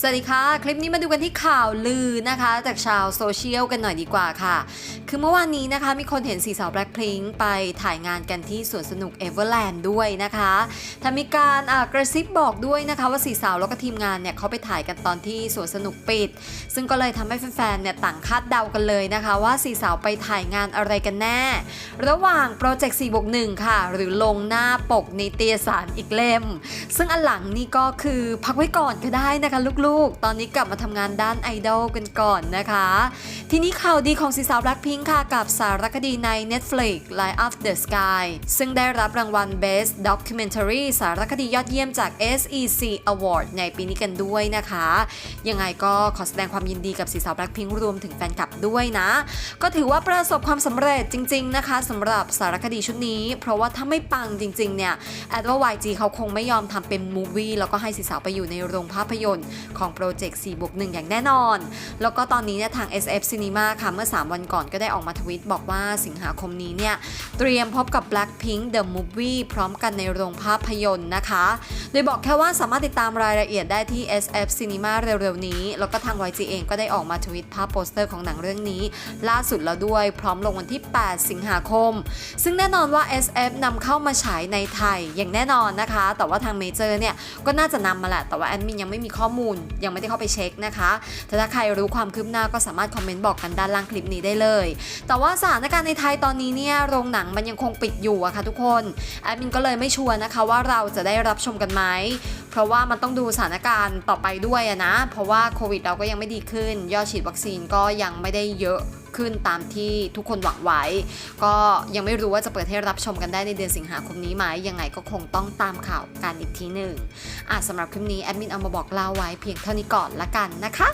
สวัสดีค่ะ คลิปนี้มาดูกันที่ข่าวลือนะคะ จากชาวโซเชียลกันหน่อยดีกว่าค่ะ คือเมื่อวานนี้นะคะมีคนเห็นสีสาวแบล็คพิงไปถ่ายงานกันที่สวนสนุกเอเวอร์แลนด์ด้วยนะคะทำมีการกระซิบบอกด้วยนะคะ ว่าสีสาวแล้วก็ทีมงานเนี่ยเขาไปถ่ายกันตอนที่สวนสนุกปิด ซึ่งก็เลยทำให้แฟนๆเนี่ยต่างคาดเดากันเลยนะคะ ว่าสีสาวไปถ่ายงานอะไรกันแน่ ระหว่างโปรเจกต์4บวก1ค่ะ หรือลงหน้าปกนิตยสารอีกเล่ม ซึ่งอันหลังนี่ก็คือพักไว้ก่อนก็ได้นะคะลูกๆ ตอนนี้กลับมาทำงานด้านไอดอลกันก่อนนะคะ ทีนี้ข่าวดีของสีสาวแบล็คพิงค์ค่ะกับสารคดีใน Netflix Light of the Sky ซึ่งได้รับรางวัล Best Documentary สารคดียอดเยี่ยมจาก SEC Award ในปีนี้กันด้วยนะคะ ยังไงก็ขอแสดงความยินดีกับสีสาวแบล็คพิงค์รวมถึงแฟนคลับด้วยนะ ก็ถือว่าประสบความสำเร็จจริง ๆ นะคะสำหรับสารคดีชุดนี้ เพราะว่าถ้าไม่ปังจริง ๆ เนี่ยแอดว่า YG เขาคงไม่ยอมทำเป็นมูวี่แล้วก็ให้สีสาวไปอยู่ในโรงภาพยนตร์ของโปรเจกต์4บวก1อย่างแน่นอน แล้วก็ตอนนี้เนี่ยทาง SF Cinema ค่ะเมื่อ 3 วันก่อนก็ได้ออกมาทวิตบอกว่าสิงหาคมนี้เนี่ยเตรียมพบกับ Blackpink The Movie พร้อมกันในโรงภาพยนตร์นะคะ โดยบอกแค่ว่าสามารถติดตามรายละเอียดได้ที่ SF Cinema เร็วๆนี้ แล้วก็ทาง YG เองก็ได้ออกมาทวิตภาพโปสเตอร์ของหนังเรื่องนี้ ล่าสุดแล้วด้วยพร้อมลงวันที่ 8 สิงหาคม ซึ่งแน่นอนว่า SF นำเข้ามาฉายในไทยอย่างแน่นอนนะคะ แต่ว่าทางเมเจอร์เนี่ยก็น่าจะนำมาแหละ แต่ว่าแอดมินยังไม่มีข้อมูลยังไม่ได้เข้าไปเช็คนะคะแต่ถ้าใครรู้ความคืบหน้าก็สามารถคอมเมนต์บอกกันด้านล่างคลิปนี้ได้เลย แต่ว่าสถานการณ์ในไทยตอนนี้เนี่ยโรงหนังมันยังคงปิดอยู่อะค่ะทุกคนแอดมินก็เลยไม่ชัวร์นะคะว่าเราจะได้รับชมกันไหมเพราะว่ามันต้องดูสถานการณ์ต่อไปด้วยอะนะ เพราะว่าโควิดเราก็ยังไม่ดีขึ้น ยอดฉีดวัคซีนก็ยังไม่ได้เยอะ ขึ้นตามที่ทุกคนหวังไว้ ก็ยังไม่รู้ว่าจะเปิดให้รับชมกันได้ในเดือนสิงหาคมนี้ไหมยังไงก็คงต้องตามข่าวกันอีกทีหนึ่งอะสำหรับคลิปนี้แอดมินเอามาบอกเล่าไว้เพียงเท่านี้ก่อนละกันนะคะ